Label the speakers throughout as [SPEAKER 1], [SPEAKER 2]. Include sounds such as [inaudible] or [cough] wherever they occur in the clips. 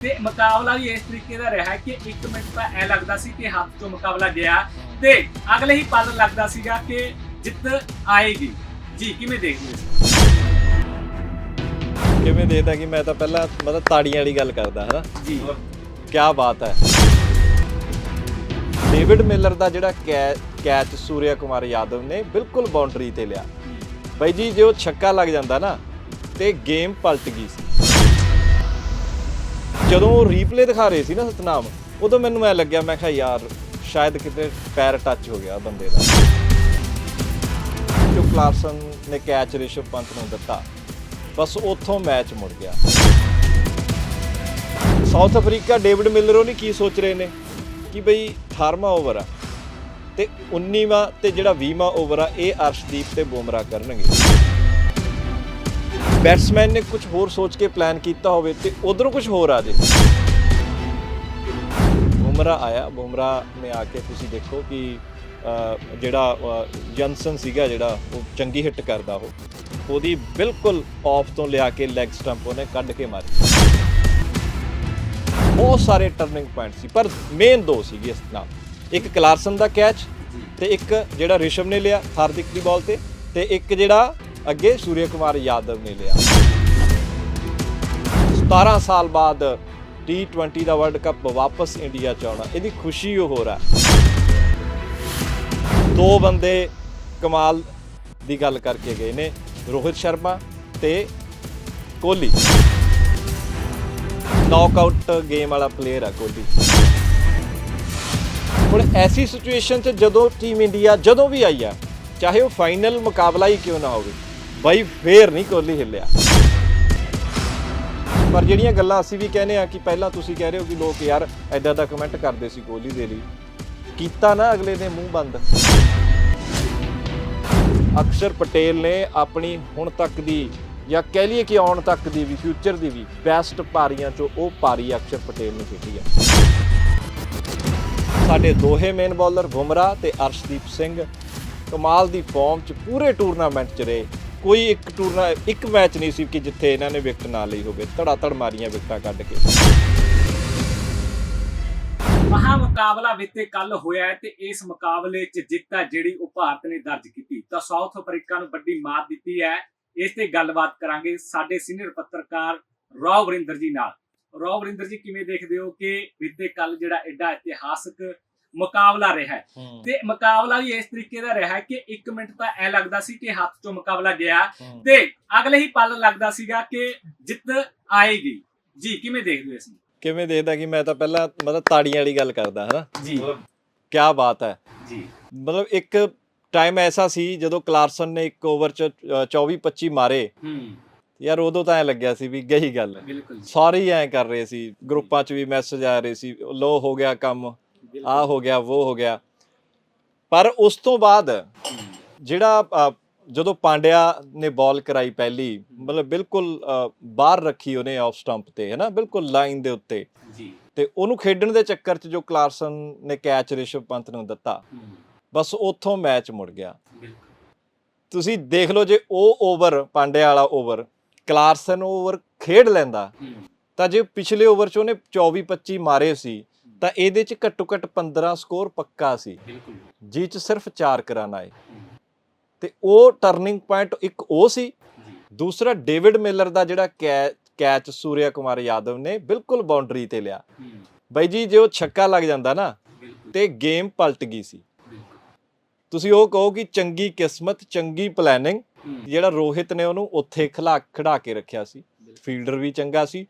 [SPEAKER 1] ਤੇ ਮੁਕਾਬਲਾ ਵੀ ਇਸ ਤਰੀਕੇ ਦਾ ਰਿਹਾ ਕਿ 1 ਮਿੰਟ ਤਾਂ ਐ ਲੱਗਦਾ ਸੀ ਕਿ ਹੱਥ ਤੋਂ ਮੁਕਾਬਲਾ ਗਿਆ ਤੇ ਅਗਲੇ ਹੀ ਪਲ ਲੱਗਦਾ ਸੀਗਾ ਕਿ ਜਿੱਤ ਆਏਗੀ। ਜੀ ਕਿਵੇਂ ਦੇਖਦੇ ਹੋ?
[SPEAKER 2] ਕਿਵੇਂ ਦੇਦਾ ਕਿ ਮੈਂ ਤਾਂ ਪਹਿਲਾਂ ਮਤਲਬ ਤਾੜੀਆਂ ਵਾਲੀ ਗੱਲ ਕਰਦਾ ਹਨਾ?
[SPEAKER 1] ਜੀ।
[SPEAKER 2] ਕੀ ਬਾਤ ਹੈ। ਡੇਵਿਡ ਮਿਲਰ ਦਾ ਜਿਹੜਾ ਕੈਚ ਸੂਰਿਆ ਕੁਮਾਰ ਯਾਦਵ ਨੇ ਬਿਲਕੁਲ ਬਾਉਂਡਰੀ ਤੇ ਲਿਆ। ਬਾਈ ਜੀ ਜੇ ਉਹ ਛੱਕਾ ਲੱਗ ਜਾਂਦਾ ਨਾ ਤੇ ਗੇਮ ਪਲਟ ਗਈ ਸੀ। ਜਦੋਂ ਉਹ ਰੀਪਲੇ ਦਿਖਾ ਰਹੇ ਸੀ ਨਾ ਸਤਨਾਮ, ਉਦੋਂ ਮੈਨੂੰ ਐ ਲੱਗਿਆ, ਮੈਂ ਕਿਹਾ ਯਾਰ, ਸ਼ਾਇਦ ਕਿਤੇ ਪੈਰ ਟੱਚ ਹੋ ਗਿਆ ਬੰਦੇ ਦਾ। ਜੋ ਕਲਾਰਸਨ ਨੇ ਕੈਚ ਰਿਸ਼ਵ ਪੰਤ ਨੂੰ ਦਿੱਤਾ, ਬਸ ਉੱਥੋਂ ਮੈਚ ਮੁੜ ਗਿਆ। ਸਾਊਥ ਅਫਰੀਕਾ ਡੇਵਿਡ ਮਿਲਰ ਉਹ ਨਹੀਂ ਕੀ ਸੋਚ ਰਹੇ ਨੇ? ਕਿ ਬਈ 18ਵਾਂ ਓਵਰ ਆ, ਤੇ 19ਵਾਂ ਤੇ ਜਿਹੜਾ 20ਵਾਂ ਓਵਰ ਆ, ਇਹ ਅਰਸ਼ਦੀਪ ਤੇ ਬੁਮਰਾ ਕਰਨਗੇ। ਬੈਟਸਮੈਨ ਨੇ ਕੁਝ ਹੋਰ ਸੋਚ ਕੇ ਪਲਾਨ ਕੀਤਾ ਹੋਵੇ ਤੇ ਉਧਰੋਂ ਕੁਝ ਹੋਰ ਆ ਜੇ। ਬੁਮਰਾ ਆਇਆ। ਬੁਮਰਾ ਨੇ ਆ ਕੇ ਤੁਸੀਂ ਦੇਖੋ ਕਿ ਜਿਹੜਾ ਜਨਸਨ ਸੀਗਾ ਜਿਹੜਾ, ਉਹ ਚੰਗੀ ਹਿੱਟ ਕਰਦਾ ਉਹ। ਉਹਦੀ ਬਿਲਕੁਲ ਆਫ ਤੋਂ ਲਿਆ ਕੇ ਲੈਗ ਸਟੰਪ ਉਹਨੇ ਕੱਢ ਕੇ ਮਾਰੀ। ਬਹੁਤ ਸਾਰੇ ਟਰਨਿੰਗ ਪੁਆਇੰਟ ਸੀ, ਪਰ ਮੇਨ ਦੋ ਸੀਗੇ ਇਸ ਨਾਲ। ਇੱਕ ਕਲਾਰਸਨ ਦਾ ਕੈਚ ਤੇ ਇੱਕ ਜਿਹੜਾ ਰਿਸ਼ਵ ਨੇ ਲਿਆ ਹਾਰਦਿਕ ਦੀ ਬਾਲ ਤੇ ਤੇ ਇੱਕ ਜਿਹੜਾ ਅੱਗੇ ਸੂਰਿਆ ਕੁਮਾਰ ਯਾਦਵ ਨੇ ਲਿਆ। 17 ਸਾਲ ਬਾਅਦ T20 ਦਾ ਵਰਲਡ ਕੱਪ ਵਾਪਸ ਇੰਡੀਆ ਚ ਆਉਣਾ, ਇਹਦੀ ਖੁਸ਼ੀ ਉਹ ਹੋ। ਰਹਾ ਦੋ ਬੰਦੇ ਕਮਾਲ ਦੀ ਗੱਲ ਕਰਕੇ ਗਏ ਨੇ, ਰੋਹਿਤ ਸ਼ਰਮਾ ਤੇ ਕੋਹਲੀ। ਨੌਕਆਊਟ ਗੇਮ ਵਾਲਾ ਪਲੇਅਰ ਆ ਕੋਹਲੀ। ਹੁਣ ਐਸੀ ਸਿਚੁਏਸ਼ਨ 'ਚ ਜਦੋਂ ਟੀਮ ਇੰਡੀਆ ਜਦੋਂ ਵੀ ਆਈ ਆ, ਚਾਹੇ ਉਹ ਫਾਈਨਲ ਮੁਕਾਬਲਾ ਹੀ ਕਿਉਂ ਨਾ ਹੋਵੇ ਬਾਈ, ਫੇਰ ਨਹੀਂ ਕੋਹਲੀ ਹਿੱਲਿਆ। ਪਰ ਜਿਹੜੀਆਂ ਗੱਲਾਂ ਅਸੀਂ ਵੀ ਕਹਿੰਦੇ ਆ ਕਿ ਪਹਿਲਾਂ ਤੁਸੀਂ ਕਹਿ ਰਹੇ ਹੋ ਕਿ ਲੋਕ ਯਾਰ ਐਦਾਂ ਦਾ ਕਮੈਂਟ ਕਰਦੇ ਸੀ ਕੋਹਲੀ ਦੇ ਲਈ। ਕੀਤਾ ਨਾ ਅਗਲੇ ਦੇ ਮੂੰਹ ਬੰਦ। ਅਕਸ਼ਰ ਪਟੇਲ ਨੇ ਆਪਣੀ ਹੁਣ ਤੱਕ ਦੀ ਜਾਂ ਕਹਿ ਲਈਏ ਕਿ ਆਉਣ ਤੱਕ ਦੀ ਵੀ ਫਿਊਚਰ ਦੀ ਵੀ ਬੈਸਟ ਪਾਰੀਆਂ ਚੋਂ ਉਹ ਪਾਰੀ ਅਕਸ਼ਰ ਪਟੇਲ ਨੇ ਖੇਡੀ ਹੈ ਸਾਡੇ ਦੋਹੇ ਮੇਨ ਬੌਲਰ ਬੁਮਰਾ ਤੇ ਅਰਸ਼ਦੀਪ ਸਿੰਘ ਕਮਾਲ ਦੀ ਫਾਰਮ 'ਚ ਪੂਰੇ ਟੂਰਨਾਮੈਂਟ 'ਚ ਰਹੇ। ਕੋਈ ਇੱਕ ਟੂਰਨਾ ਇੱਕ ਮੈਚ ਨਹੀਂ ਸੀ ਕਿ ਜਿੱਥੇ ਇਹਨਾਂ ਨੇ ਵਿਕਟ ਨਾ ਲਈ ਹੋਵੇ। ਧੜਾ ਧੜ ਮਾਰੀਆਂ ਵਿਕਟਾਂ ਕੱਢ ਕੇ।
[SPEAKER 1] ਮਹਾ ਮੁਕਾਬਲਾ ਵਿੱਤੇ ਕੱਲ ਹੋਇਆ ਹੈ ਤੇ ਇਸ ਮੁਕਾਬਲੇ 'ਚ ਜਿੱਤ ਹੈ ਜਿਹੜੀ ਉਹ ਭਾਰਤ ਨੇ ਦਰਜ ਕੀਤੀ। ਤਾਂ ਸਾਊਥ ਅਫਰੀਕਾ ਨੂੰ ਵੱਡੀ ਮਾਤ ਦਿੱਤੀ ਹੈ। ਇਸ ਤੇ ਗੱਲਬਾਤ ਕਰਾਂਗੇ ਸਾਡੇ ਸੀਨੀਅਰ ਪੱਤਰਕਾਰ ਰੌ ਵਰਿੰਦਰ ਜੀ ਨਾਲ। ਰੌ ਵਰਿੰਦਰ ਜੀ, ਕਿਵੇਂ ਦੇਖਦੇ ਹੋ ਕਿ ਬੀਤੇ ਕੱਲ ਜਿਹੜਾ ਐਡਾ ਇਤਿਹਾਸਕ ਮੁਕਾਬਲਾ ਰਿਹਾ ਹੈ। ਤੇ ਮੁਕਾਬਲਾ ਵੀ ਇਸ ਤਰੀਕੇ ਦਾ ਰਿਹਾ ਹੈ ਕਿ 1 ਮਿੰਟ ਤਾਂ ਐ ਲੱਗਦਾ ਸੀ ਕਿ ਹੱਥ ਤੋਂ ਮੁਕਾਬਲਾ ਗਿਆ। ਤੇ ਅਗਲੇ ਹੀ ਪਲ ਲੱਗਦਾ ਸੀਗਾ ਕਿ ਜਿੱਤ ਆਏਗੀ। ਜੀ ਕਿਵੇਂ ਦੇਖਦੇ ਹੋ ਇਸ ਨੂੰ?
[SPEAKER 2] ਕਿਵੇਂ ਦੇਖਦਾ ਕਿ ਮੈਂ ਤਾਂ ਪਹਿਲਾਂ ਮਤਲਬ ਤਾੜੀਆਂ ਵਾਲੀ ਗੱਲ ਕਰਦਾ ਹਨਾ?
[SPEAKER 1] ਜੀ।
[SPEAKER 2] ਕੀ ਬਾਤ ਹੈ।
[SPEAKER 1] ਜੀ।
[SPEAKER 2] ਮਤਲਬ ਇੱਕ ਟਾਈਮ ਐਸਾ ਸੀ ਜਦੋਂ ਕਲਾਰਸਨ ਨੇ ਇੱਕ ਓਵਰ ਚ 24 25 ਮਾਰੇ।
[SPEAKER 1] ਹੂੰ।
[SPEAKER 2] ਯਾਰ ਉਦੋਂ ਤਾਂ ਐ ਲੱਗਿਆ ਸੀ ਵੀ ਗਈ ਗੱਲ।
[SPEAKER 1] ਬਿਲਕੁਲ ਜੀ,
[SPEAKER 2] ਸਾਰੇ ਹੀ ਐ ਕਰ ਰਹੇ ਸੀ। ਗਰੁੱਪਾਂ 'ਚ ਵੀ ਮੈਸੇਜ ਆ ਰਹੇ ਸੀ ਲੋ ਹੋ ਗਿਆ ਕੰਮ। ਆ ਹੋ ਗਿਆ ਉਹ ਹੋ ਗਿਆ। ਪਰ ਉਸ ਤੋਂ ਬਾਅਦ
[SPEAKER 1] ਹੂੰ,
[SPEAKER 2] ਜਿਹੜਾ ਅ, ਜਦੋਂ ਪਾਂਡਿਆ ਨੇ ਬਾਲ ਕਰਾਈ ਪਹਿਲੀ ਮਤਲਬ ਬਿਲਕੁਲ ਅ, ਬਾਹਰ ਰੱਖੀ ਉਹਨੇ ਆਫ ਸਟੰਪ ਤੇ ਹੈਨਾ? ਬਿਲਕੁਲ ਲਾਈਨ ਦੇ ਉੱਤੇ।
[SPEAKER 1] ਜੀ।
[SPEAKER 2] ਤੇ ਉਹਨੂੰ ਖੇਡਣ ਦੇ ਚੱਕਰ 'ਚ ਜੋ ਕਲਾਰਸਨ ਨੇ ਕੈਚ ਰਿਸ਼ਵ ਪੰਤ ਨੂੰ ਦਿੱਤਾ
[SPEAKER 1] ਹੂੰ,
[SPEAKER 2] ਬਸ ਉੱਥੋਂ ਮੈਚ ਮੁੜ ਗਿਆ।
[SPEAKER 1] ਬਿਲਕੁਲ।
[SPEAKER 2] ਤੁਸੀਂ ਦੇਖ ਲਓ ਜੇ ਉਹ ਓਵਰ ਪਾਂਡਿਆ ਵਾਲਾ ਓਵਰ ਕਲਾਰਸਨ ਓਵਰ ਖੇਡ ਲੈਂਦਾ
[SPEAKER 1] ਹੂੰ,
[SPEAKER 2] ਤਾਂ ਜੇ ਪਿਛਲੇ ਓਵਰ 'ਚ ਉਹਨੇ 24 25 ਮਾਰੇ ਸੀ ਤਾਂ ਇਹਦੇ 'ਚ ਘੱਟੋ ਘੱਟ 15 ਸਕੋਰ ਪੱਕਾ ਸੀ।
[SPEAKER 1] ਬਿਲਕੁਲ
[SPEAKER 2] ਜੀ। 'ਚ ਸਿਰਫ 4 ਰਨ ਆਏ
[SPEAKER 1] ਹੂੰ,
[SPEAKER 2] ਤੇ ਉਹ ਟਰਨਿੰਗ ਪੁਆਇੰਟ ਇੱਕ ਉਹ ਸੀ। ਦੂਸਰਾ ਡੇਵਿਡ ਮਿਲਰ ਦਾ ਜਿਹੜਾ ਕੈਚ ਸੂਰਿਆ ਕੁਮਾਰ ਯਾਦਵ ਨੇ ਬਿਲਕੁਲ ਬਾਉਂਡਰੀ ਤੇ ਲਿਆ। ਬਾਈ ਜੀ ਜੇ ਉਹ ਛੱਕਾ ਲੱਗ ਜਾਂਦਾ ਨਾ ਤੇ ਗੇਮ ਪਲਟ ਗਈ ਸੀ। ਤੁਸੀਂ ਉਹ ਕਹੋ ਕਿ ਚੰਗੀ ਕਿਸਮਤ ਚੰਗੀ ਪਲੈਨਿੰਗ ਜਿਹੜਾ ਰੋਹਿਤ ਨੇ ਉਹਨੂੰ ਉੱਥੇ ਖਿਲਾ ਖੜਾ ਕੇ ਰੱਖਿਆ ਸੀ। ਫੀਲਡਰ ਵੀ ਚੰਗਾ ਸੀ।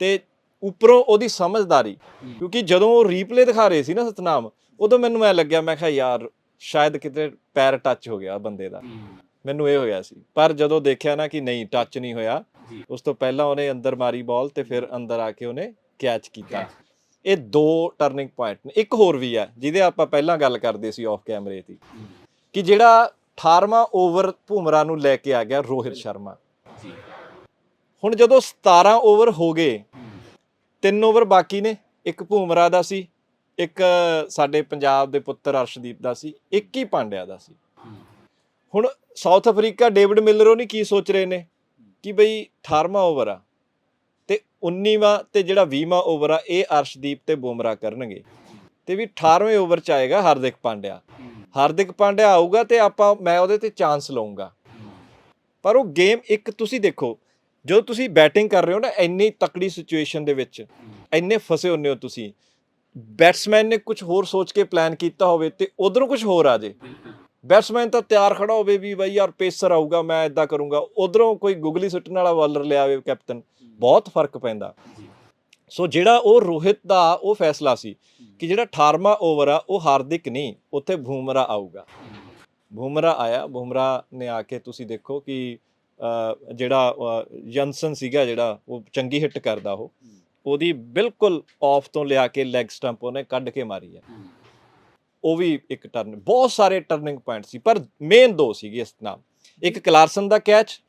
[SPEAKER 2] ਤੇ ਉੱਪਰੋਂ ਉਹਦੀ ਸਮਝਦਾਰੀ। ਕਿਉਂਕਿ ਜਦੋਂ ਉਹ ਰੀਪਲੇ ਦਿਖਾ ਰਹੇ ਸੀ ਨਾ ਸਤਨਾਮ ਉਦੋਂ ਮੈਨੂੰ ਐ ਲੱਗਿਆ ਮੈਂ ਕਿਹਾ ਯਾਰ ਸ਼ਾਇਦ ਕਿਤੇ ਪੈਰ ਟੱਚ ਹੋ ਗਿਆ ਬੰਦੇ ਦਾ। ਮੈਨੂੰ ਇਹ ਹੋਇਆ ਸੀ। ਪਰ ਜਦੋਂ ਦੇਖਿਆ ਨਾ ਕਿ ਨਹੀਂ ਟੱਚ ਨਹੀਂ ਹੋਇਆ ਉਸ ਤੋਂ ਪਹਿਲਾਂ ਉਹਨੇ ਅੰਦਰ ਮਾਰੀ ਬਾਲ ਤੇ ਫਿਰ ਅੰਦਰ ਆ ਕੇ ਉਹਨੇ ਕੈਚ ਕੀਤਾ। ਇਹ ਦੋ ਟਰਨਿੰਗ ਪੁਆਇੰਟ ਨੇ। ਇੱਕ ਹੋਰ ਵੀ ਆ ਜਿਹਦੇ ਆਪਾਂ ਪਹਿਲਾਂ ਗੱਲ ਕਰਦੇ ਸੀ ਆਫ ਕੈਮਰੇ ਦੀ ਕਿ ਜਿਹੜਾ 18ਵਾਂ ਓਵਰ ਭੁਮਰਾ ਨੂੰ ਲੈ ਕੇ ਆ ਗਿਆ ਰੋਹਿਤ ਸ਼ਰਮਾ।
[SPEAKER 1] ਜੀ।
[SPEAKER 2] ਹੁਣ ਜਦੋਂ 17 ਓਵਰ ਹੋ ਗਏ ਤਿੰਨ ਓਵਰ ਬਾਕੀ ਨੇ। ਇੱਕ ਭੂਮਰਾ ਦਾ ਸੀ, ਇੱਕ ਸਾਡੇ ਪੰਜਾਬ ਦੇ ਪੁੱਤਰ ਅਰਸ਼ਦੀਪ ਦਾ ਸੀ, ਇੱਕ ਹੀ ਪਾਂਡਿਆ ਦਾ ਸੀ। ਹੁਣ ਸਾਊਥ ਅਫਰੀਕਾ ਡੇਵਿਡ ਮਿਲਰ ਉਹ ਨਹੀਂ ਕੀ ਸੋਚ ਰਹੇ ਨੇ? ਕਿ ਬਈ 18ਵਾਂ ਓਵਰ ਆ ਤੇ 19ਵਾਂ ਤੇ ਜਿਹੜਾ 20ਵਾਂ ਓਵਰ ਆ, ਇਹ ਅਰਸ਼ਦੀਪ ਤੇ ਬੁਮਰਾ ਕਰਨਗੇ। ਤੇ ਵੀ 18ਵੇਂ ਓਵਰ ਚ ਆਏਗਾ ਹਾਰਦਿਕ ਪਾਂਡਿਆ। ਹਾਰਦਿਕ ਪਾਂਡਿਆ ਆਊਗਾ ਤੇ ਆਪਾਂ, ਮੈਂ ਉਹਦੇ ਤੇ ਚਾਂਸ ਲਵਾਂਗਾ ਪਰ ਉਹ ਗੇਮ ਇੱਕ ਤੁਸੀਂ ਦੇਖੋ ਜਦੋਂ ਤੁਸੀਂ ਬੈਟਿੰਗ ਕਰ ਰਹੇ ਹੋ ਨਾ, ਇੰਨੀ ਤਕੜੀ ਸਿਚੁਏਸ਼ਨ ਦੇ ਵਿੱਚ, ਇੰਨੇ ਫਸੇ ਹੁੰਨੇ ਹੋ ਤੁਸੀਂ। ਬੈਟਸਮੈਨ ਨੇ ਕੁਝ ਹੋਰ ਸੋਚ ਕੇ ਪਲਾਨ ਕੀਤਾ ਹੋਵੇ ਤੇ ਉਧਰੋਂ ਕੁਝ ਹੋਰ ਆ ਜੇ। ਬੈਟਸਮੈਨ ਤਾਂ ਤਿਆਰ ਖੜਾ ਹੋਵੇ ਵੀ ਬਈ ਯਾਰ ਪੇਸਰ ਆਊਗਾ, ਮੈਂ ਇਦਾਂ ਕਰੂੰਗਾ। ਉਧਰੋਂ ਕੋਈ ਗੁਗਲੀ ਸੁੱਟਣ ਵਾਲਾ ਬਾਲਰ ਲਿਆਵੇ ਕੈਪਟਨ ਬਹੁਤ ਫ਼ਰਕ ਪੈਂਦਾ। ਸੋ ਜਿਹੜਾ ਉਹ ਰੋਹਿਤ ਦਾ ਉਹ ਫੈਸਲਾ ਸੀ ਕਿ ਜਿਹੜਾ 18ਵਾਂ ਓਵਰ ਆ, ਉਹ ਹਾਰਦਿਕ ਨਹੀਂ, ਉੱਥੇ ਬੂਮਰਾ ਆਊਗਾ। ਬੂਮਰਾ ਆਇਆ ਬੂਮਰਾ ਨੇ ਆ ਕੇ ਤੁਸੀਂ ਦੇਖੋ ਕਿ ਜਿਹੜਾ ਜਨਸਨ ਸੀਗਾ ਜਿਹੜਾ ਉਹ ਚੰਗੀ ਹਿੱਟ ਕਰਦਾ ਉਹ। ਉਹਦੀ ਬਿਲਕੁਲ ਆਫ ਤੋਂ ਲਿਆ ਕੇ ਲੈਗ ਸਟੰਪ ਉਹਨੇ ਕੱਢ ਕੇ ਮਾਰੀ ਹੈ। ਉਹ ਵੀ ਇੱਕ ਟਰਨ ਬਹੁਤ ਸਾਰੇ ਟਰਨਿੰਗ ਪੁਆਇੰਟ ਸੀ ਪਰ ਮੇਨ ਦੋ ਸੀਗੇ ਇਸ ਨਾਲ। ਇੱਕ ਕਲਾਰਸਨ ਦਾ ਕੈਚ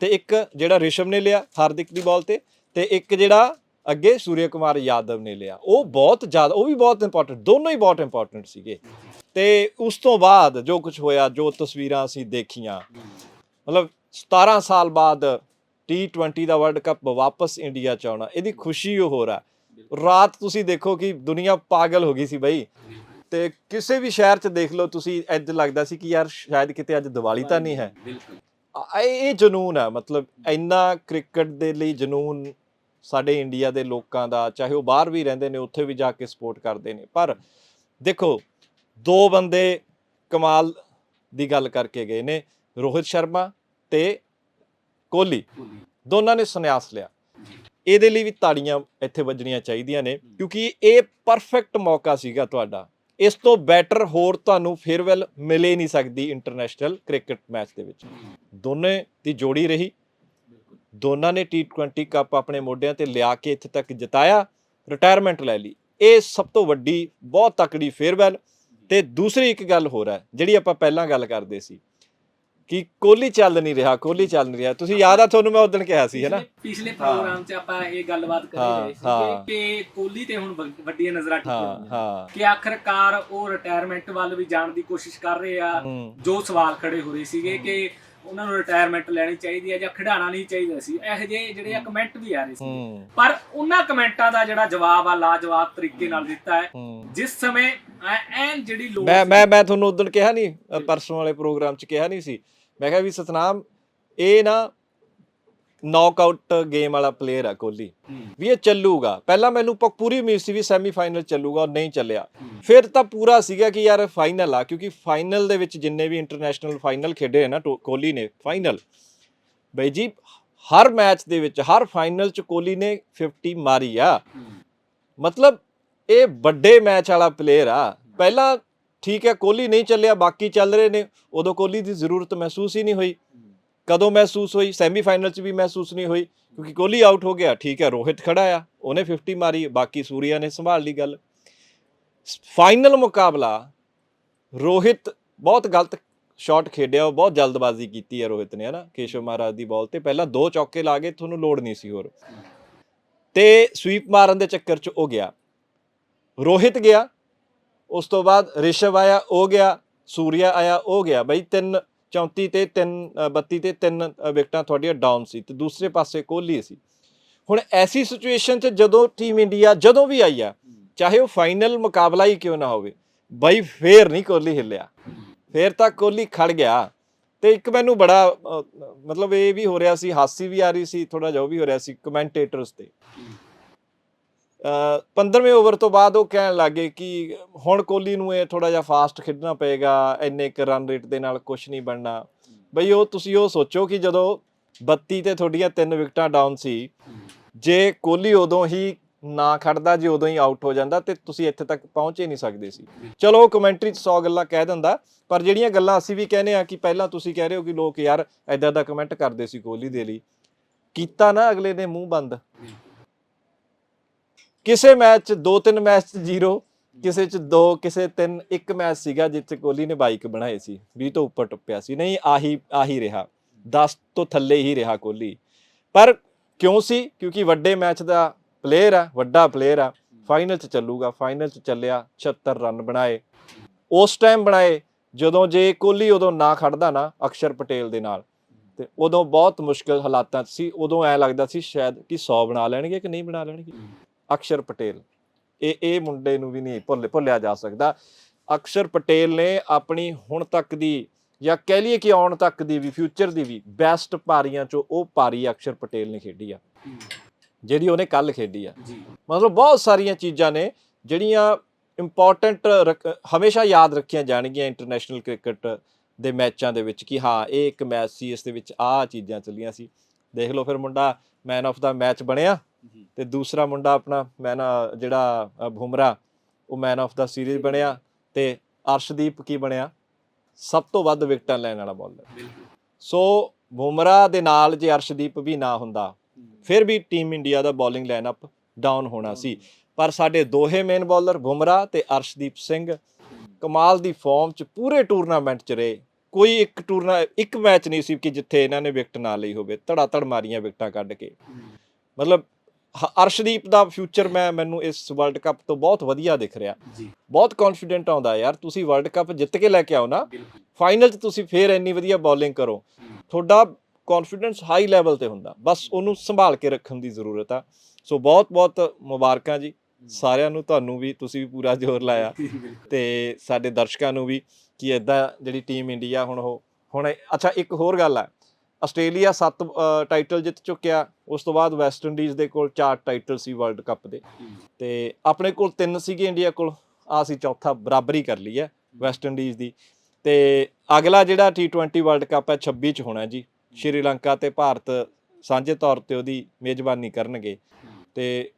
[SPEAKER 2] ਤੇ ਇੱਕ ਜਿਹੜਾ ਰਿਸ਼ਵ ਨੇ ਲਿਆ ਹਾਰਦਿਕ ਦੀ ਬਾਲ ਤੇ ਤੇ ਇੱਕ ਜਿਹੜਾ ਅੱਗੇ ਸੂਰਿਆ ਕੁਮਾਰ ਯਾਦਵ ਨੇ ਲਿਆ। ਉਹ ਬਹੁਤ ਜ਼ਿਆਦਾ ਉਹ ਵੀ ਬਹੁਤ ਇੰਪੋਰਟੈਂਟ ਦੋਨੋਂ ਹੀ ਬਹੁਤ ਇੰਪੋਰਟੈਂਟ ਸੀਗੇ। ਤੇ ਉਸ ਤੋਂ ਬਾਅਦ ਜੋ ਕੁਝ ਹੋਇਆ ਜੋ ਤਸਵੀਰਾਂ ਅਸੀਂ ਦੇਖੀਆਂ ਮਤਲਬ 17 ਸਾਲ ਬਾਅਦ T20 ਦਾ ਵਰਲਡ ਕੱਪ ਵਾਪਸ ਇੰਡੀਆ ਚ ਆਉਣਾ, ਇਹਦੀ ਖੁਸ਼ੀ ਉਹ ਹੋ। ਰਹਾ ਰਾਤ ਤੁਸੀਂ ਦੇਖੋ ਕਿ ਦੁਨੀਆ ਪਾਗਲ ਹੋ ਗਈ ਸੀ ਬਈ। ਤੇ ਕਿਸੇ ਵੀ ਸ਼ਹਿਰ ਚ ਦੇਖ ਲਓ ਤੁਸੀਂ, ਇੰਜ ਲੱਗਦਾ ਸੀ ਕਿ ਯਾਰ ਸ਼ਾਇਦ ਕਿਤੇ ਅੱਜ ਦੀਵਾਲੀ ਤਾਂ ਨਹੀਂ ਹੈ। ਇਹ ਇਹ ਜਨੂਨ ਹੈ, ਮਤਲਬ ਇੰਨਾ ਕ੍ਰਿਕਟ ਦੇ ਲਈ ਜਨੂਨ ਸਾਡੇ ਇੰਡੀਆ ਦੇ ਲੋਕਾਂ ਦਾ, ਚਾਹੇ ਉਹ ਬਾਹਰ ਵੀ ਰਹਿੰਦੇ ਨੇ, ਉੱਥੇ ਵੀ ਜਾ ਕੇ ਸਪੋਰਟ ਕਰਦੇ ਨੇ। ਪਰ ਦੇਖੋ, ਦੋ ਬੰਦੇ ਕਮਾਲ ਦੀ ਗੱਲ ਕਰਕੇ ਗਏ ਨੇ, ਰੋਹਿਤ ਸ਼ਰਮਾ ਤੇ ਕੋਹਲੀ। ਦੋਨਾਂ ਨੇ ਸੰਨਿਆਸ ਲਿਆ। ਇਹਦੇ ਲਈ ਵੀ ਤਾੜੀਆਂ ਇੱਥੇ ਵੱਜਣੀਆਂ ਚਾਹੀਦੀਆਂ ਨੇ, ਕਿਉਂਕਿ ਇਹ ਪਰਫੈਕਟ ਮੌਕਾ ਸੀਗਾ ਤੁਹਾਡਾ। ਇਸ ਤੋਂ ਬੈਟਰ ਹੋਰ ਤੁਹਾਨੂੰ ਫੇਅਰਵੈਲ ਮਿਲੇ ਨਹੀਂ ਸਕਦੀ ਇੰਟਰਨੈਸ਼ਨਲ ਕ੍ਰਿਕਟ ਮੈਚ ਦੇ ਵਿੱਚ। ਦੋਨੇ ਦੀ ਜੋੜੀ ਰਹੀ। ਦੋਨਾਂ ਨੇ T20 ਕੱਪ ਆਪਣੇ ਮੋਢਿਆਂ ਤੇ ਲਿਆ ਕੇ ਇੱਥੇ ਤੱਕ ਜਿਤਾਇਆ ਰਿਟਾਇਰਮੈਂਟ ਲੈ ਲਈ। ਇਹ ਸਭ ਤੋਂ ਵੱਡੀ, ਬਹੁਤ ਤਕੜੀ ਫੇਅਰਵੈਲ ਤੇ ਦੂਸਰੀ ਇੱਕ ਗੱਲ ਹੋਰ ਹੈ, ਜਿਹੜੀ ਆਪਾਂ ਪਹਿਲਾਂ ਗੱਲ ਕਰਦੇ ਸੀ। ਕਿ ਕੋਹਲੀ ਚੱਲ ਨਹੀਂ ਰਿਹਾ ਕੋਹਲੀ ਚੱਲ ਨਹੀਂ ਰਿਹਾ। ਤੁਸੀਂ ਯਾਦ ਆ ਤੁਹਾਨੂੰ ਮੈਂ ਉਦੋਂ ਕਿਹਾ ਸੀ ਹੈ ਨਾ?
[SPEAKER 1] ਪਿਛਲੇ- ਪ੍ਰੋਗਰਾਮ 'ਚ ਆਪਾਂ ਇਹ ਗੱਲਬਾਤ ਕਰ ਰਹੇ ਸੀ। ਕਿ ਕੋਹਲੀ ਤੇ ਹੁਣ ਵੱਡੀਆਂ ਨਜ਼ਰਾਂ ਟਿਕੀਆਂ
[SPEAKER 2] ਹਾਂ
[SPEAKER 1] ਕਿ ਆਖਰਕਾਰ ਉਹ ਰਿਟਾਇਰਮੈਂਟ ਵੱਲ ਵੀ ਜਾਣ ਦੀ ਕੋਸ਼ਿਸ਼ ਕਰ ਰਹੇ ਆ ਜੋ ਸਵਾਲ ਖੜੇ ਹੋ ਰਹੇ ਸੀਗੇ ਕਿ ਉਹਨਾਂ ਨੂੰ ਰਿਟਾਇਰਮੈਂਟ ਲੈਣੀ ਚਾਹੀਦੀ ਹੈ ਜਾਂ ਖਿਡਾਣਾ ਨਹੀਂ ਚਾਹੀਦਾ ਸੀ। ਇਹੋ ਜਿਹੇ ਜਿਹੜੇ ਆ ਕਮੈਂਟ ਵੀ ਆ ਰਹੇ ਸੀ ਪਰ ਉਹਨਾਂ ਕਮੈਂਟਾਂ ਦਾ ਜਿਹੜਾ ਜਵਾਬ ਆ ਲਾਜਵਾਬ ਤਰੀਕੇ ਨਾਲ ਦਿੱਤਾ ਹੈ। ਜਿਸ ਸਮੇਂ ਐਨ ਜਿਹੜੀ ਲੋੜ
[SPEAKER 2] ਮੈਂ ਮੈਂ ਮੈਂ ਤੁਹਾਨੂੰ ਉਦੋਂ ਕਿਹਾ ਨਹੀਂ ਪਰਸੋਂ ਵਾਲੇ ਪ੍ਰੋਗਰਾਮ 'ਚ ਕਿਹਾ ਨਹੀਂ ਸੀ ਮੈਂ ਕਿਹਾ ਵੀ ਸਤਨਾਮ, ਇਹ ਨਾ ਨੌਕਆਊਟ ਗੇਮ ਵਾਲਾ ਪਲੇਅਰ ਆ ਕੋਹਲੀ। ਵੀ ਇਹ ਚੱਲੂਗਾ। ਪਹਿਲਾਂ ਮੈਨੂੰ ਪ- ਪੂਰੀ ਉਮੀਦ ਸੀ ਵੀ ਸੈਮੀਫਾਈਨਲ ਚੱਲੂਗਾ ਔਰ ਨਹੀਂ ਚੱਲਿਆ। ਫਿਰ ਤਾਂ ਪੂਰਾ ਸੀਗਾ ਕਿ ਯਾਰ ਫਾਈਨਲ ਆ, ਕਿਉਂਕਿ ਫਾਈਨਲ ਦੇ ਵਿੱਚ ਜਿੰਨੇ ਵੀ ਇੰਟਰਨੈਸ਼ਨਲ ਫਾਈਨਲ ਖੇਡੇ ਨਾ ਟੋ- ਕੋਹਲੀ ਨੇ ਫਾਈਨਲ ਬਈ ਜੀ, ਹਰ ਮੈਚ ਦੇ ਵਿੱਚ, ਹਰ ਫਾਈਨਲ 'ਚ ਕੋਹਲੀ ਨੇ 50 ਮਾਰੀ ਆ। ਮਤਲਬ ਇਹ ਵੱਡੇ ਮੈਚ ਵਾਲਾ ਪਲੇਅਰ ਆ। ਪਹਿਲਾਂ ਠੀਕ ਹੈ, ਕੋਹਲੀ ਨਹੀਂ ਚੱਲਿਆ, ਬਾਕੀ ਚੱਲ ਰਹੇ ਨੇ। ਉਦੋਂ ਕੋਹਲੀ ਦੀ ਜ਼ਰੂਰਤ ਮਹਿਸੂਸ ਹੀ ਨਹੀਂ ਹੋਈ। ਕਦੋਂ ਮਹਿਸੂਸ ਹੋਈ? ਸੈਮੀ ਫਾਈਨਲ 'ਚ ਵੀ ਮਹਿਸੂਸ ਨਹੀਂ ਹੋਈ, ਕਿਉਂਕਿ ਕੋਹਲੀ ਆਊਟ ਹੋ ਗਿਆ। ਠੀਕ ਹੈ, ਰੋਹਿਤ ਖੜਾ ਆ, ਉਹਨੇ 50 ਮਾਰੀ, ਬਾਕੀ ਸੂਰੀਆ ਨੇ ਸੰਭਾਲ ਲਈ ਗੱਲ। ਫਾਈਨਲ ਮੁਕਾਬਲਾ, ਰੋਹਿਤ ਬਹੁਤ ਗਲਤ ਸ਼ਾਟ ਖੇਡਿਆ, ਉਹ ਬਹੁਤ ਜਲਦਬਾਜ਼ੀ ਕੀਤੀ ਹੈ ਰੋਹਿਤ ਨੇ, ਹਨਾ? ਕੇਸ਼ਵ ਮਹਾਰਾਜ ਦੀ ਬਾਲ ਤੇ। ਪਹਿਲਾਂ ਦੋ ਚੌਕੇ ਲਾ ਗਏ ਤੁਹਾਨੂੰ ਲੋੜ ਨਹੀਂ ਸੀ ਹੋਰ। ਤੇ ਸਵੀਪ ਮਾਰਨ ਦੇ ਚੱਕਰ 'ਚ ਉਹ ਗਿਆ। ਰੋਹਿਤ ਗਿਆ ਉਸ ਤੋਂ ਬਾਅਦ ਰਿਸ਼ਵ ਆਇਆ, ਉਹ ਗਿਆ, ਸੂਰਿਆ ਆਇਆ, ਉਹ ਗਿਆ। ਬਈ ਤਿੰਨ 34 ਤੇ 3 32 ਤੇ 3 ਵਿਕਟਾਂ ਤੁਹਾਡੀਆਂ ਡਾਊਨ ਸੀ ਤੇ ਦੂਸਰੇ ਪਾਸੇ ਕੋਹਲੀ ਸੀ। ਹੁਣ ਐਸੀ ਸਿਚੁਏਸ਼ਨ 'ਚ ਜਦੋਂ ਟੀਮ ਇੰਡੀਆ ਜਦੋਂ ਵੀ ਆਈ ਆ, ਚਾਹੇ ਉਹ ਫਾਈਨਲ ਮੁਕਾਬਲਾ ਹੀ ਕਿਉਂ ਨਾ ਹੋਵੇ, ਬਈ ਫੇਰ ਨਹੀਂ ਕੋਹਲੀ ਹਿੱਲਿਆ। ਫੇਰ ਤਾਂ ਕੋਹਲੀ ਖੜ ਗਿਆ ਤੇ ਇੱਕ ਮੈਨੂੰ ਬੜਾ ਮਤਲਬ ਇਹ ਵੀ ਹੋ ਰਿਹਾ ਸੀ, ਹਾਸੀ ਵੀ ਆ ਰਹੀ ਸੀ ਥੋੜਾ ਜਿਹਾ ਉਹ ਵੀ ਹੋ ਰਿਹਾ ਸੀ ਕਮੈਂਟੇਟਰਸ ਤੇ। 15ਵੇਂ ਓਵਰ ਤੋਂ ਬਾਅਦ ਉਹ ਕਹਿਣ ਲੱਗੇ ਕਿ ਹੁਣ ਕੋਹਲੀ ਨੂੰ ਇਹ ਥੋੜਾ ਜਿਹਾ ਫਾਸਟ ਖੇਡਣਾ ਪਏਗਾ, ਇੰਨੇ ਇੱਕ ਰਨ ਰੇਟ ਦੇ ਨਾਲ ਕੁਝ ਨਹੀਂ ਬਣਨਾ। ਬਈ ਉਹ ਤੁਸੀਂ ਉਹ ਸੋਚੋ ਕਿ ਜਦੋਂ 32 ਤੇ ਤੁਹਾਡੀਆਂ ਤਿੰਨ ਵਿਕਟਾਂ ਡਾਊਨ ਸੀ, ਜੇ ਕੋਹਲੀ ਉਦੋਂ ਹੀ ਨਾ ਖੜਦਾ, ਜੇ ਉਦੋਂ ਹੀ ਆਊਟ ਹੋ ਜਾਂਦਾ, ਤੇ ਤੁਸੀਂ ਇੱਥੇ ਤੱਕ ਪਹੁੰਚ ਹੀ ਨਹੀਂ ਸਕਦੇ ਸੀ। ਚਲੋ ਕਮੈਂਟਰੀ 'ਚ 100 ਗੱਲਾਂ ਕਹਿ ਦਿੰਦਾ, ਪਰ ਜਿਹੜੀਆਂ ਗੱਲਾਂ ਅਸੀਂ ਵੀ ਕਹਿੰਦੇ ਆ ਕਿ ਪਹਿਲਾਂ ਤੁਸੀਂ ਕਹਿ ਰਹੇ ਹੋ ਕਿ ਲੋਕ ਯਾਰ ਐਦਾਂ ਦਾ ਕਮੈਂਟ ਕਰਦੇ ਸੀ ਕੋਹਲੀ ਦੇ ਲਈ, ਕੀਤਾ ਨਾ ਅਗਲੇ ਨੇ ਮੂੰਹ ਬੰਦ। ਕਿਸੇ ਮੈਚ 'ਚ ਦੋ ਤਿੰਨ ਮੈਚ 'ਚ ਜ਼ੀਰੋ, ਕਿਸੇ 'ਚ ਦੋ, ਕਿਸੇ ਤਿੰਨ, ਇੱਕ ਮੈਚ ਸੀਗਾ ਜਿੱਥੇ ਕੋਹਲੀ ਨੇ ਬਾਈਕ ਬਣਾਏ ਸੀ 20 ਤੋਂ ਉੱਪਰ ਟੱਪਿਆ ਸੀ। ਨਹੀਂ, ਆਹੀ ਆਹੀ ਰਿਹਾ 10 ਤੋਂ ਥੱਲੇ ਹੀ ਰਿਹਾ ਕੋਹਲੀ। ਪਰ ਕਿਉਂ ਸੀ? ਕਿਉਂਕਿ ਵੱਡੇ ਮੈਚ ਦਾ ਪਲੇਅਰ ਆ, ਵੱਡਾ ਪਲੇਅਰ ਆ ਫਾਈਨਲ 'ਚ ਚੱਲੂਗਾ ਫਾਈਨਲ 'ਚ ਚੱਲਿਆ 76 ਰਨ ਬਣਾਏ। ਉਸ ਟਾਈਮ ਬਣਾਏ, ਜਦੋਂ ਜੇ ਕੋਹਲੀ ਉਦੋਂ ਨਾ ਖੜਦਾ ਨਾ ਅਕਸ਼ਰ ਪਟੇਲ ਦੇ ਨਾਲ, ਤੇ ਉਦੋਂ ਬਹੁਤ ਮੁਸ਼ਕਲ ਹਾਲਾਤਾਂ 'ਚ ਸੀ, ਉਦੋਂ ਐ ਲੱਗਦਾ ਸੀ ਸ਼ਾਇਦ ਕਿ 100 ਬਣਾ ਲੈਣਗੇ ਕਿ ਨਹੀਂ ਬਣਾ ਲੈਣਗੇ। ਅਕਸ਼ਰ ਪਟੇਲ। ਇਹ ਇਹ ਮੁੰਡੇ ਨੂੰ ਵੀ ਨਹੀਂ ਭੁੱਲ ਭੁੱਲਿਆ ਜਾ ਸਕਦਾ। ਅਕਸ਼ਰ ਪਟੇਲ ਨੇ ਆਪਣੀ ਹੁਣ ਤੱਕ ਦੀ ਜਾਂ ਕਹਿ ਲਈਏ ਕਿ ਆਉਣ ਤੱਕ ਦੀ ਵੀ ਫਿਊਚਰ ਦੀ ਵੀ ਬੈਸਟ ਪਾਰੀਆਂ ਚੋਂ ਉਹ ਪਾਰੀ ਅਕਸ਼ਰ ਪਟੇਲ ਨੇ ਖੇਡੀ ਆ। ਜਿਹੜੀ ਉਹਨੇ ਕੱਲ ਖੇਡੀ ਆ। ਮਤਲਬ ਬਹੁਤ ਸਾਰੀਆਂ ਚੀਜ਼ਾਂ ਨੇ ਜਿਹੜੀਆਂ ਇੰਪੋਰਟੈਂਟ ਹਮੇਸ਼ਾ ਯਾਦ ਰੱਖੀਆਂ ਜਾਣਗੀਆਂ ਇੰਟਰਨੈਸ਼ਨਲ ਕ੍ਰਿਕਟ ਦੇ ਮੈਚਾਂ ਦੇ ਵਿੱਚ ਕਿ ਹਾਂ ਇਹ ਇੱਕ ਮੈਚ ਸੀ ਇਸ ਦੇ ਵਿੱਚ ਆਹ ਚੀਜ਼ਾਂ ਚੱਲੀਆਂ ਸੀ। ਦੇਖ ਲਓ ਫਿਰ ਮੁੰਡਾ ਮੈਨ ਆਫ ਦਾ ਮੈਚ ਬਣਿਆ। ਤੇ ਦੂਸਰਾ ਮੁੰਡਾ ਆਪਣਾ ਮੈਨ ਜਿਹੜਾ ਅ, ਬੁਮਰਾ ਉਹ ਮੈਨ ਆਫ ਦਾ ਸੀਰੀਜ਼ ਬਣਿਆ ਤੇ ਅਰਸ਼ਦੀਪ ਕੀ ਬਣਿਆ? ਸਭ ਤੋਂ ਵੱਧ ਵਿਕਟਾਂ ਲੈਣ ਵਾਲਾ ਬੋਲਰ ਸੋ ਬੁਮਰਾ ਦੇ ਨਾਲ ਜੇ ਅਰਸ਼ਦੀਪ ਵੀ ਨਾ ਹੁੰਦਾ ਫਿਰ ਵੀ ਟੀਮ ਇੰਡੀਆ ਦਾ ਬੋਲਿੰਗ ਲਾਈਨਅਪ ਡਾਊਨ ਹੋਣਾ ਸੀ। ਪਰ ਸਾਡੇ ਦੋਹੇ ਮੇਨ ਬੋਲਰ ਬੁਮਰਾ ਤੇ ਅਰਸ਼ਦੀਪ ਸਿੰਘ ਕਮਾਲ ਦੀ ਫਾਰਮ 'ਚ ਪੂਰੇ ਟੂਰਨਾਮੈਂਟ 'ਚ ਰਹੇ। ਕੋਈ ਇੱਕ ਟੂਰਨਾ ਇੱਕ ਮੈਚ ਨਹੀਂ ਸੀ ਕਿ ਜਿੱਥੇ ਇਹਨਾਂ ਨੇ ਵਿਕਟ ਨਾ ਲਈ ਹੋਵੇ ਧੜਾ ਧੜ ਮਾਰੀਆਂ ਵਿਕਟਾਂ ਕੱਢ ਕੇ। ਮਤਲਬ ਅਰਸ਼ਦੀਪ ਦਾ ਫਿਊਚਰ ਮੈਂ ਮੈਨੂੰ ਇਸ ਵਰਲਡ ਕੱਪ ਤੋਂ ਬਹੁਤ ਵਧੀਆ ਦਿਖ ਰਿਹਾ।
[SPEAKER 1] ਜੀ।
[SPEAKER 2] ਬਹੁਤ ਕੌਨਫੀਡੈਂਟ ਆਉਂਦਾ ਯਾਰ ਤੁਸੀਂ ਵਰਲਡ ਕੱਪ ਜਿੱਤ ਕੇ ਲੈ ਕੇ ਆਓ ਨਾ ਫਾਈਨਲ 'ਚ ਤੁਸੀਂ ਫੇਰ ਇੰਨੀ ਵਧੀਆ ਬੋਲਿੰਗ ਕਰੋ। ਤੁਹਾਡਾ ਕੌਨਫੀਡੈਂਸ ਹਾਈ ਲੈਵਲ ਤੇ ਹੁੰਦਾ ਬਸ ਉਹਨੂੰ ਸੰਭਾਲ ਕੇ ਰੱਖਣ ਦੀ ਜ਼ਰੂਰਤ ਆ। ਸੋ ਬਹੁਤ ਬਹੁਤ ਮੁਬਾਰਕਾਂ ਜੀ। ਸਾਰਿਆਂ ਨੂੰ ਤੁਹਾਨੂੰ ਵੀ ਤੁਸੀਂ ਵੀ ਪੂਰਾ ਜ਼ੋਰ ਲਾਇਆ। [laughs] ਤੇ ਸਾਡੇ ਦਰਸ਼ਕਾਂ ਨੂੰ ਵੀ ਕਿ ਇਦਾਂ ਜਿਹੜੀ ਟੀਮ ਇੰਡੀਆ ਹੁਣ ਉਹ ਹੁਣ ਅੱਛਾ ਇੱਕ ਹੋਰ ਗੱਲ ਆ। ਆਸਟ੍ਰੇਲੀਆ 7 ਟਾਈਟਲ ਜਿੱਤ ਚੁੱਕਿਆ। ਉਸ ਤੋਂ ਬਾਅਦ ਵੈਸਟ ਇੰਡੀਜ਼ ਦੇ ਕੋਲ 4 ਟਾਈਟਲ ਸੀ ਵਰਲਡ ਕੱਪ ਦੇ। ਤੇ ਆਪਣੇ ਕੋਲ 3 ਸੀਗੇ ਇੰਡੀਆ ਕੋਲ। ਆ ਸੀ ਚੌਥਾ, ਬਰਾਬਰੀ ਕਰ ਲਈ ਹੈ ਵੈਸਟ ਇੰਡੀਜ਼ ਦੀ। ਤੇ ਅਗਲਾ ਜਿਹੜਾ T20 ਵਰਲਡ ਕੱਪ ਹੈ 26 ਚ ਹੋਣਾ ਜੀ। ਸ਼੍ਰੀਲੰਕਾ ਤੇ ਭਾਰਤ ਸਾਂਝੇ ਤੌਰ ਤੇ ਉਹਦੀ ਮੇਜ਼ਬਾਨੀ ਕਰਨਗੇ। ਤੇ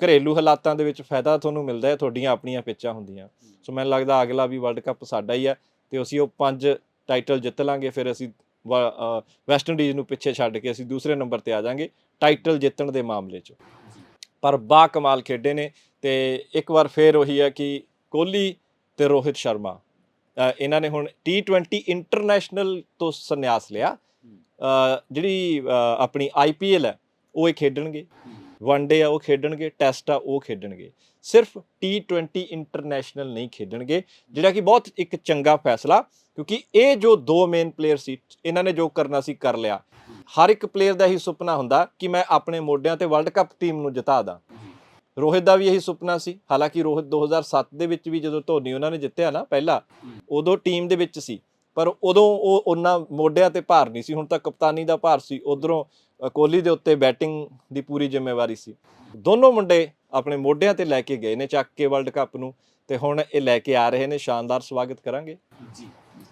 [SPEAKER 2] ਘਰੇਲੂ ਹਾਲਾਤਾਂ ਦੇ ਵਿੱਚ ਫਾਇਦਾ ਤੁਹਾਨੂੰ ਮਿਲਦਾ ਹੈ, ਤੁਹਾਡੀਆਂ ਆਪਣੀਆਂ ਪਿੱਚਾਂ ਹੁੰਦੀਆਂ। ਸੋ ਮੈਨੂੰ ਲੱਗਦਾ ਅਗਲਾ ਵੀ ਵਰਲਡ ਕੱਪ ਸਾਡਾ ਹੀ ਹੈ। ਤੇ ਅਸੀਂ ਉਹ ਪੰਜ ਟਾਈਟਲ ਜਿੱਤ ਲਾਂਗੇ, ਫਿਰ ਅਸੀਂ ਵੈਸਟ ਇੰਡੀਜ਼ ਨੂੰ ਪਿੱਛੇ ਛੱਡ ਕੇ ਅਸੀਂ ਦੂਸਰੇ ਨੰਬਰ ਤੇ ਆ ਜਾਾਂਗੇ ਟਾਈਟਲ ਜਿੱਤਣ ਦੇ ਮਾਮਲੇ 'ਚ। ਪਰ ਬਾ ਕਮਾਲ ਖੇਡੇ ਨੇ ਤੇ ਇੱਕ ਵਾਰ ਫੇਰ ਉਹੀ ਹੈ ਕਿ ਕੋਹਲੀ ਤੇ ਰੋਹਿਤ ਸ਼ਰਮਾ ਇਹਨਾਂ ਨੇ ਹੁਣ T20 ਇੰਟਰਨੈਸ਼ਨਲ ਤੋਂ ਸੰਨਿਆਸ ਲਿਆ। ਅ, ਜਿਹੜੀ ਅ, ਆਪਣੀ IPL ਹੈ ਉਹ ਇਹ ਖੇਡਣਗੇ। ਵਨ ਡੇ ਆ ਉਹ ਖੇਡਣਗੇ ਟੈਸਟ ਆ ਉਹ ਖੇਡਣਗੇ। ਸਿਰਫ T20 ਇੰਟਰਨੈਸ਼ਨਲ ਨਹੀਂ ਖੇਡਣਗੇ ਜਿਹੜਾ ਕਿ ਬਹੁਤ ਇੱਕ ਚੰਗਾ ਫੈਸਲਾ ਕਿਉਂਕਿ ਇਹ ਜੋ ਦੋ ਮੇਨ ਪਲੇਅਰ ਸੀ ਇਹਨਾਂ ਨੇ ਜੋ ਕਰਨਾ ਸੀ ਕਰ ਲਿਆ। ਹਰ ਇੱਕ ਪਲੇਅਰ ਦਾ ਇਹੀ ਸੁਪਨਾ ਹੁੰਦਾ ਕਿ ਮੈਂ ਆਪਣੇ ਮੋਢਿਆਂ ਤੇ ਵਰਲਡ ਕੱਪ ਟੀਮ ਨੂੰ ਜਿਤਾ ਦਾਂ। ਰੋਹਿਤ ਦਾ ਵੀ ਇਹੀ ਸੁਪਨਾ ਸੀ। ਹਾਲਾਂਕਿ ਰੋਹਿਤ 2007 ਦੇ ਵਿੱਚ ਵੀ ਜਦੋਂ ਧੋਨੀ ਉਹਨਾਂ ਨੇ ਜਿੱਤਿਆ ਨਾ ਪਹਿਲਾ ਉਦੋਂ ਟੀਮ ਦੇ ਵਿੱਚ ਸੀ। ਪਰ ਉਦੋਂ ਉਹ ਉਹਨਾਂ ਮੋਢਿਆਂ ਤੇ ਭਾਰ ਨਹੀਂ ਸੀ, ਹੁਣ ਤਾਂ ਕਪਤਾਨੀ ਦਾ ਭਾਰ ਸੀ, ਉਧਰੋਂ ਕੋਹਲੀ ਦੇ ਉੱਤੇ ਬੈਟਿੰਗ ਦੀ ਪੂਰੀ ਜ਼ਿੰਮੇਵਾਰੀ ਸੀ। ਦੋਨੋਂ ਮੁੰਡੇ ਆਪਣੇ ਮੋਢਿਆਂ ਤੇ ਲੈ ਕੇ ਗਏ ਨੇ ਚੱਕ ਕੇ ਵਰਲਡ ਕੱਪ ਨੂੰ ਤੇ ਹੁਣ ਇਹ ਲੈ ਕੇ ਆ ਰਹੇ ਨੇ, ਸ਼ਾਨਦਾਰ ਸਵਾਗਤ ਕਰਾਂਗੇ।
[SPEAKER 1] ਜੀ।